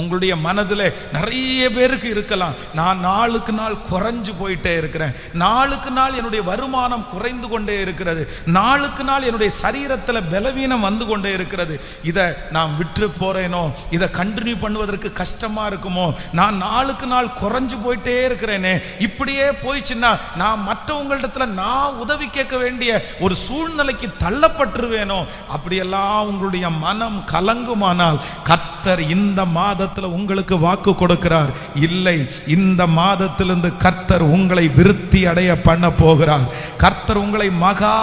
உங்களுடைய மனதில் நிறைய பேருக்கு இருக்கலாம். நான் நாளுக்கு நாள் குறைஞ்சு போயிட்டே இருக்கிறேன். நாளுக்கு நாள் என்னுடைய வருமானம் குறைந்து கொண்டே இருக்கிறது. நாளுக்கு நாள் என்னுடைய சரீரத்தில் பலவீனம் வந்து கொண்டே இருக்கிறது. இதை நான் விட்டு போகிறேனோ இதை கண்டினியூ பண்ணுவதற்கு கஷ்டமாக இருக்குமோ? நான் நாளுக்கு நாள் குறைஞ்சு போயிட்டே இருக்கிறேனே. இப்படியே போயிடுச்சுன்னா நான் மற்றவங்களிடத்தில் நான் உதவி கேட்க வேண்டிய ஒரு சூழ்நிலைக்கு தள்ளப்பட்டுருவேனோ? அப்படியெல்லாம் உங்களுடைய மனம் கலங்குமானால் கர்த்தர் இந்த மாதத்தில் உங்களுக்கு வாக்கு கொடுக்கிறார். இல்லை இந்த மாதத்திலிருந்து கர்த்தர் உங்களை விருத்தி அடைய பண்ண போகிறார். கர்த்தர் உங்களை மகா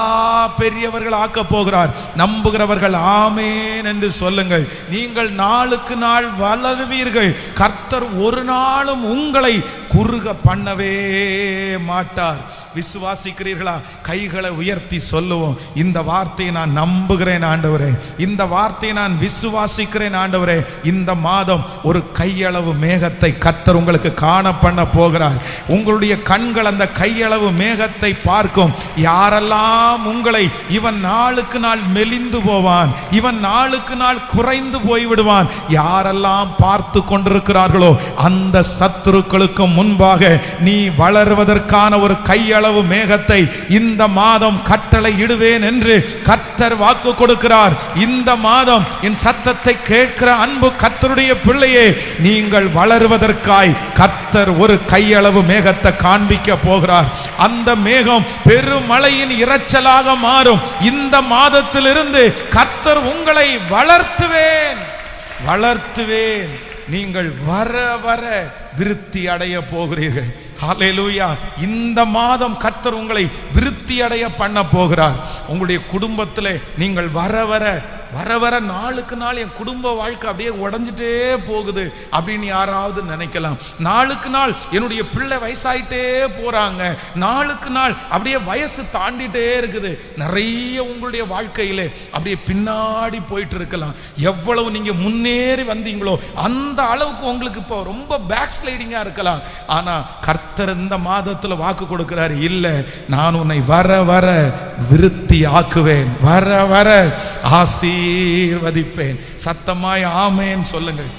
பெரியவர்கள் ஆக்க போகிறார். நம்புகிறவர்கள் ஆமேன் என்று சொல்லுங்கள். நீங்கள் நாளுக்கு நாள் வளருவீர்கள். கர்த்தர் ஒரு நாளும் உங்களை குறுக பண்ணவே மாட்டார். விசுவாசிக்கிறீர்களா? கைகளை உயர்த்தி சொல்லுவோம். இந்த வார்த்தையை நான் நம்புகிறேன் ஆண்டவரே. இந்த வார்த்தையை நான் விசுவாசிக்கிறேன் ஆண்டவரே. இந்த மாதம் ஒரு கையளவு மேகத்தை கத்தர் உங்களுக்கு காண பண்ண போகிறார். உங்களுடைய கண்கள் அந்த கையளவு மேகத்தை பார்க்கும். யாரெல்லாம் உங்களை இவன் நாளுக்கு நாள் மெலிந்து போவான் இவன் நாளுக்கு நாள் குறைந்து போய்விடுவான் யாரெல்லாம் பார்த்து கொண்டிருக்கிறார்களோ அந்த சத்துருக்களுக்கு முன்பாக நீ வளருவதற்கான ஒரு கையளவு மேகத்தை இந்த மாதம் கட்டளை இடுவேன் என்று கர்த்தர் வாக்கு கொடுக்கிறார். இந்த மாதம் என் சத்தத்தை கேட்கிற அன்பு கர்த்தருடைய பிள்ளையே நீங்கள் வளருவதற்காய் கர்த்தர் ஒரு கையளவு மேகத்தை காண்பிக்க போகிறார். அந்த மேகம் பெருமழையின் இரைச்சலாக மாறும். இந்த மாதத்திலிருந்து கர்த்தர் உங்களை வளர்த்துவேன். வளர்த்துவேன். நீங்கள் வர வர விருத்தி அடைய போகிறீர்கள். ஹாலேலூயா இந்த மாதம் கர்த்தர் உங்களை விருத்தி அடைய பண்ண போகிறார். உங்களுடைய குடும்பத்தில் நீங்கள் வர வர வர வர நாளுக்கு நாள் என் குடும்ப வாழ்க்கை அப்படியே உடஞ்சிட்டே போகுது அப்படின்னு யாராவது நினைக்கலாம். நாளுக்கு நாள் என்னுடைய பிள்ளை வயசாயிட்டே போறாங்க. நாளுக்கு நாள் அப்படியே வயசு தாண்டிட்டே இருக்குது. நிறைய உங்களுடைய வாழ்க்கையில அப்படியே பின்னாடி போயிட்டு இருக்கலாம். எவ்வளவு நீங்க முன்னேறி வந்தீங்களோ அந்த அளவுக்கு உங்களுக்கு இப்போ ரொம்ப பேக் ஸ்லைடிங்கா இருக்கலாம். ஆனா கர்த்தர் இந்த மாதத்துல வாக்கு கொடுக்கிறாரு இல்லை நான் உன்னை வர வர விருத்தி ஆக்குவேன் வர வர ஆசீர்வதிப்பேன் சத்தமாய் ஆமேன் சொல்லுங்கள்.